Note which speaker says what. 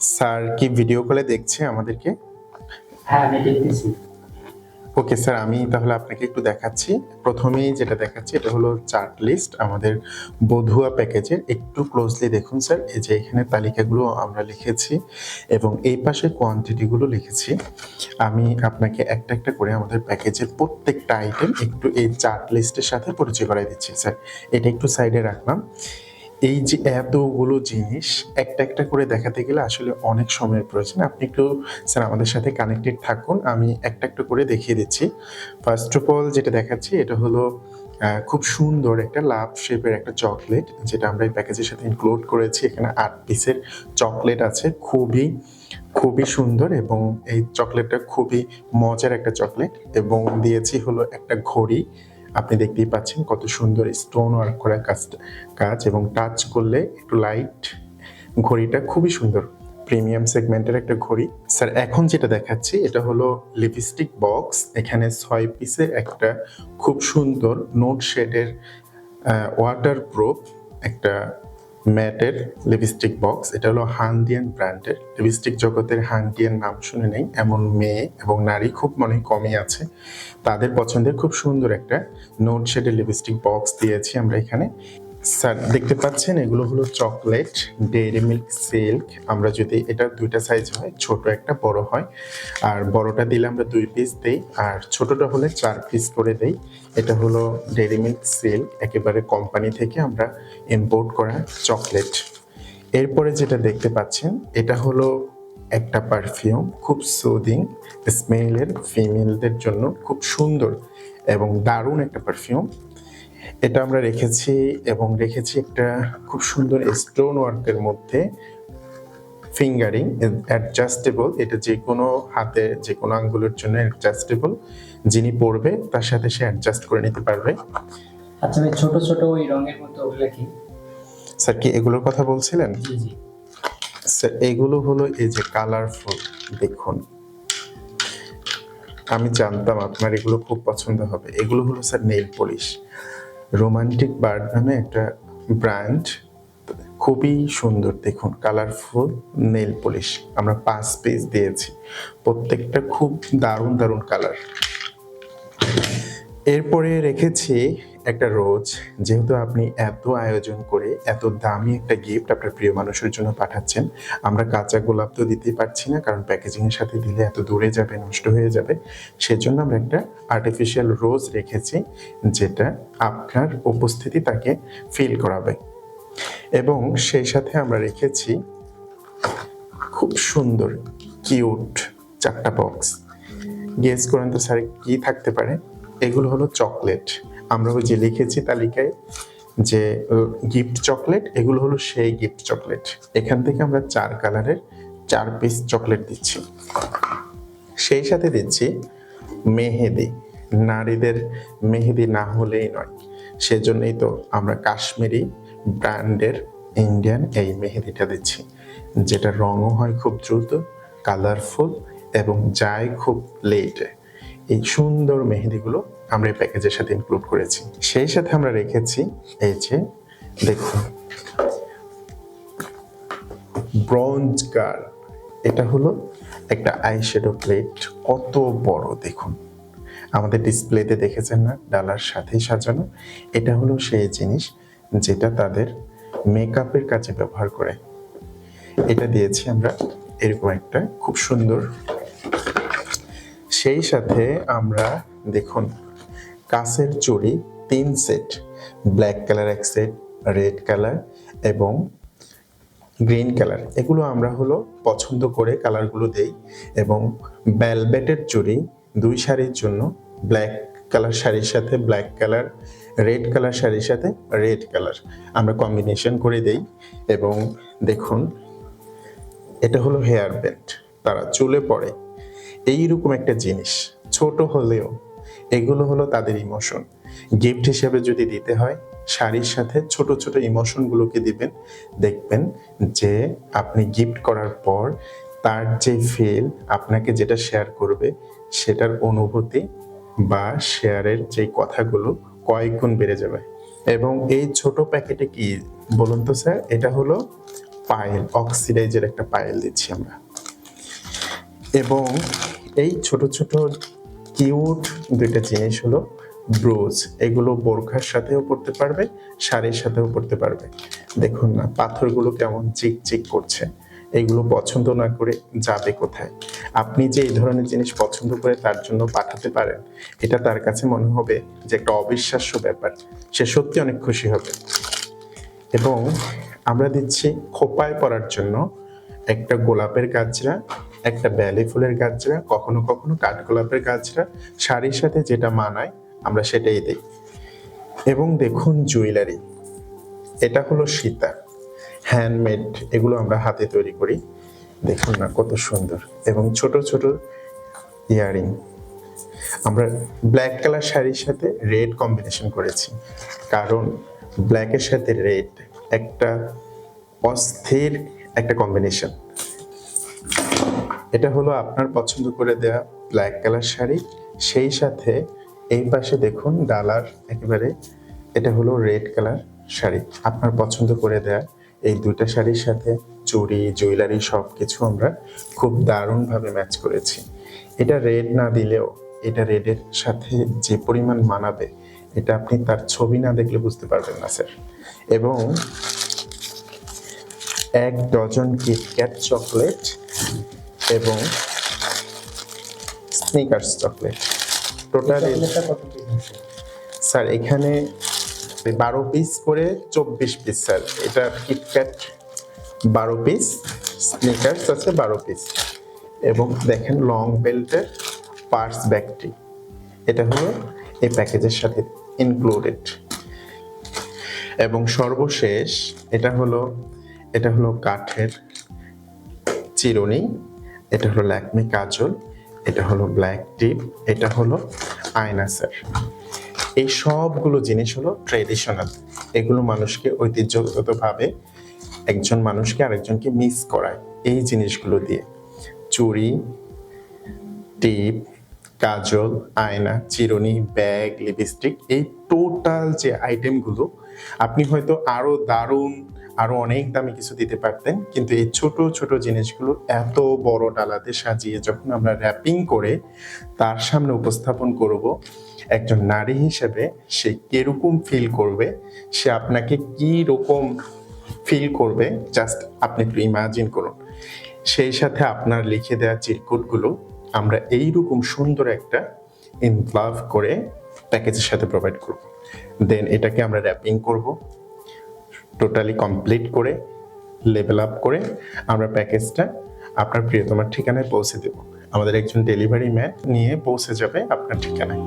Speaker 1: Sir কি video কলে দেখছে আমাদেরকে?
Speaker 2: হ্যাঁ আমি দেখতেছি।
Speaker 1: ওকে স্যার আমি তাহলে আপনাকে একটু দেখাচ্ছি। প্রথমেই যেটা দেখাচ্ছি এটা হলো চার্ট লিস্ট আমাদের বধুয়া প্যাকেজের। একটু ক্লোজলি দেখুন স্যার এই যে এখানে তালিকাগুলো আমরা লিখেছি এবং এই পাশে কোয়ান্টিটিগুলো লিখেছি। আমি আপনাকে একটা একটা করে আমাদের প্যাকেজের প্রত্যেকটা আইটেম একটু এই চার্ট লিস্টের সাথে পরিচয় করাই দিচ্ছি স্যার। এটা একটু সাইডে রাখলাম। এই যে এতগুলো জিনিস, একটা একটা করে দেখাতে গেলে আসলে অনেক সময়ের প্রয়োজন। আপনি একটু, স্যার, আমাদের সাথে কানেক্টেড থাকুন। আমি একটা একটা করে দেখিয়ে দিচ্ছি। ফার্স্ট অফ অল যেটা দেখাচ্ছি, এটা হলো খুব সুন্দর একটা লাভ শেপের একটা চকলেট, যেটা আমরা এই প্যাকেজের সাথে ইনক্লুড করেছি। এখানে আট পিসের চকলেট আছে। খুবই খুবই সুন্দর এবং এই চকলেটটা খুবই মজার একটা চকলেট। এবং দিয়েছি হলো একটা ঘড়ি। আপনি দেখতেই পাচ্ছেন কত সুন্দর স্টোন ওয়ার্ক করা কাজ কাজ এবং টাচ করলে একটু লাইট ঘড়িটা খুবই সুন্দর। প্রিমিয়াম সেগমেন্টের একটা ঘড়ি। স্যার এখন যেটা দেখাচ্ছি, এটা হলো লিপস্টিক বক্স এখানে ছয় পিসে একটা খুব সুন্দর নোট শেডের ওয়াটার প্রুফ একটা ম্যাটের লিপস্টিক বক্স। এটা হলো হান্ডিয়ান ব্র্যান্ডের। লিপস্টিক জগতের হান্ডিয়ান নাম শুনে নেই। এমন মেয়ে এবং নারী খুব মনে কমই আছে। তাদের পছন্দের খুব সুন্দর একটা নোট শেডের লিপস্টিক বক্স দিয়েছি আমরা এখানে। স্যার, দেখতে পাচ্ছেন, এগুলো হলো চকলেট ডেইরি মিল্ক, সিল্ক। আমরা যদি এটা দুইটা সাইজ হয়, ছোট একটা, বড় হয়। আর বড়টা দিলে আমরা দুই পিস দেই, আর ছোটটা হলে চার পিস করে দেই। এটা হলো ডেয়ারি মিল্ক, সিল্ক, একেবারে কোম্পানি থেকে আমরা ইম্পোর্ট করা চকলেট। এরপরে যেটা দেখতে পাচ্ছেন, এটা হলো একটা পারফিউম খুব সুদিং স্মেলের ফিমেলদের জন্য খুব সুন্দর এবং দারুণ একটা পারফিউম এটা আমরা রেখেছি এবং রেখেছি একটা খুব সুন্দর স্টোন ওয়ার্কের মধ্যে ফিঙ্গারিং অ্যাডজাস্টেবল এটা যে কোনো হাতে যে কোনো আঙ্গুলের জন্য অ্যাডজাস্টেবল যিনি পড়বে তার সাথে সে অ্যাডজাস্ট করে নিতে পারবে।
Speaker 2: আচ্ছা ভাই ছোট ছোট ওই রঙের মতো ওগুলো কি?
Speaker 1: স্যার কি এগুলোর কথা বলছিলেন?
Speaker 2: জি জি।
Speaker 1: স্যার এগুলো হলো এই যে কালারফুল দেখুন। আমি জানতাম আপনার এগুলো খুব পছন্দ হবে। এগুলো হলো sir nail polish romantic bird নামে একটা ব্র্যান্ড খুবই সুন্দর, দেখুন কালারফুল নেল পলিশ আমরা পাঁচ পিস দিয়েছি। প্রত্যেকটা খুব দারুণ দারুণ কালার এরপরে রেখেছি একটা রোজ, যেহেতু আপনি এত আয়োজন করে এত দামি একটা গিফট আপনার প্রিয় মানুষের জন্য পাঠাচ্ছেন, আমরা কাঁচা গোলাপ তো দিতেই পারছি না, কারণ প্যাকেজিং এর সাথে দিলে এত দূরে যাবে, নষ্ট হয়ে যাবে। সেজন্য আমরা একটা আর্টিফিশিয়াল রোজ রেখেছি, যেটা আপনার উপস্থিতি তাকে ফিল করাবে। এবং সেই সাথে আমরা রেখেছি খুব সুন্দর কিউট চারটা বক্স গেস করেন তো স্যার কি থাকতে পারে? এগুলো হলো চকলেট। আমরা ওই যে লিখেছি তালিকায় যে গিফট চকলেট এগুলো হলো সেই গিফট চকলেট এখান থেকে আমরা চার কালারের চার পিস চকলেট দিচ্ছি। সেই সাথে দিচ্ছি মেহেদি। নারীদের মেহেদি না হলেই নয়। সেজন্যই তো আমরা কাশ্মীরি ব্র্যান্ডের ইন্ডিয়ান এই মেহেদিটা দিচ্ছি। যেটা রঙও হয় খুব দ্রুত কালারফুল এবং যায় খুব লেটে এই সুন্দর মেহেদিগুলো আমরা এই প্যাকেজের সাথে ইনক্লুড করেছি। সেই সাথে আমরা রেখেছি এই যে, দেখুন ব্রঞ্জ গার্ল এটা হলো একটা আইশ্যাডো প্লেট কত বড়, দেখুন। আমাদের ডিসপ্লেতে দেখেছেন না, ডালার সাথেই সাজানো। এটা হলো সেই জিনিস যেটা তাদের মেকআপের কাজে ব্যবহার করে। এটা দিয়েছি আমরা এরকম একটা খুব সুন্দর সেই সাথে আমরা দেখুন কাছের চুড়ি তিন সেট ব্ল্যাক কালার এক সেট রেড কালার এবং গ্রিন কালার এগুলো আমরা হলো পছন্দ করে কালারগুলো দেই এবং ব্যালবেটের চুড়ি দুই শাড়ির জন্য ব্ল্যাক কালার শাড়ির সাথে ব্ল্যাক কালার রেড কালার শাড়ির সাথে রেড কালার আমরা কম্বিনেশন করে দেই এবং দেখুন, এটা হলো হেয়ার ব্যান্ড তারা চুলে পড়ে। এইরকম একটা জিনিস। ছোট হলেও এগুলো হলো তাদের ইমোশন গিফট হিসেবে যদি দিতে হয়, শাড়ির সাথে ছোট ছোট ইমোশনগুলোকে দিবেন। দেখবেন যে আপনি গিফট করার পর তার যে ফিল আপনাকে যেটা শেয়ার করবে, সেটার অনুভূতি বা শেয়ারের যে কথাগুলো কয়েক গুণ বেড়ে যাবে। এবং এই ছোট প্যাকেটে কি বলুন তো স্যার? এটা হলো পায়েল অক্সিডাইজের একটা পায়েল দিচ্ছি আমরা। এবং এই ছোট ছোট কিউট দুইটা জিনিস হলো ব্রোজ এগুলো বোরখার সাথেও পড়তে পারবে, শাড়ির সাথেও পড়তে পারবে। দেখুন না, পাথরগুলো কেমন চিক চিক করছে। এগুলো পছন্দ না করে যাবে কোথায়? আপনি যে এই ধরনের জিনিস পছন্দ করে তার জন্য পাঠাতে পারেন, এটা তার কাছে মনে হবে যে একটা অবিশ্বাস্য ব্যাপার। সে সত্যি অনেক খুশি হবে। এবং আমরা দিচ্ছি খোপায় পরার জন্য একটা গোলাপের গাছরা একটা ব্যালি ফুলের গাছরা, কখনো কখনো কাঠগোলাপের গাছরা, শাড়ির সাথে যেটা মানায়, আমরা সেটাই দিই। এবং দেখুন জুয়েলারি, এটা হলো সীতা হ্যান্ডমেড এগুলো আমরা হাতে তৈরি করি। দেখুন না কত সুন্দর, এবং ছোট ছোট ইয়ারিং। আমরা ব্ল্যাক কালার শাড়ির সাথে রেড কম্বিনেশন করেছি, কারণ ব্ল্যাকের সাথে রেড একটা অস্থির একটা কম্বিনেশন এটা হলো আপনার পছন্দ করে দেওয়া ব্ল্যাক কালার শাড়ি। সেই সাথে এই পাশে দেখুন ডালার একেবারে, এটা হলো রেড কালার শাড়ি। আপনার পছন্দ করে দেয়া এই দুইটা শাড়ির সাথে চুড়ি, জুয়েলারি সব কিছু আমরা খুব দারুণভাবে ম্যাচ করেছি। এটা রেড না দিলেও, এটা রেডের সাথে যে পরিমাণ মানাবে, এটা আপনি তার ছবি না দেখলে বুঝতে পারবেন না, স্যার। এবং এক ডজন কিটক্যাট চকলেট এবং স্নিকার্স চকলেট টোটাল স্যার এখানে বারো পিস করে চব্বিশ পিস স্যার এটা কিটক্যাট বারো পিস স্নিকার্স আছে বারো পিস এবং দেখেন লং বেল্টের পার্স ব্যাগটি এটা হলো এই প্যাকেজের সাথে ইনক্লুডেড এবং সর্বশেষ এটা হলো এটা হলো কাঠের চিরুনি। এটা হলো ল্যাকমি কাজল, এটা হলো ব্ল্যাক টিপ, এটা হলো আয়না স্যার এই সবগুলো জিনিস হলো ট্রেডিশনাল। এগুলো মানুষকে ঐতিহ্যগতভাবে একজন মানুষকে আরেকজনকে মিস করায় এই জিনিসগুলো দিয়ে। চুড়ি, টিপ, কাজল, আয়না, চিরুনি, ব্যাগ, লিপস্টিক, এই টোটাল যে আইটেমগুলো আপনি হয়তো আরও দারুণ আরও অনেক দামি কিছু দিতে পারতেন। কিন্তু এই ছোট ছোট জিনিসগুলো এত বড় ডালাতে সাজিয়ে যখন আমরা র্যাপিং করে তার সামনে উপস্থাপন করব, একজন নারী হিসেবে সে কীরকম ফিল করবে, সে আপনাকে কি রকম ফিল করবে জাস্ট আপনি একটু ইমাজিন করুন। সেই সাথে আপনার লিখে দেওয়া চিরকুটগুলো আমরা এইরকম সুন্দর একটা ইনক্লাভ করে প্যাকেজের সাথে প্রোভাইড করব। দেন এটাকে আমরা র্যাপিং করব। টোটালি কমপ্লিট করে লেভেল আপ করে আমরা প্যাকেজটা আপনার প্রিয়তমার ঠিকানায় পৌঁছে দেব। আমাদের একজন ডেলিভারি ম্যান নিয়ে পৌঁছে যাবে আপনার ঠিকানায়।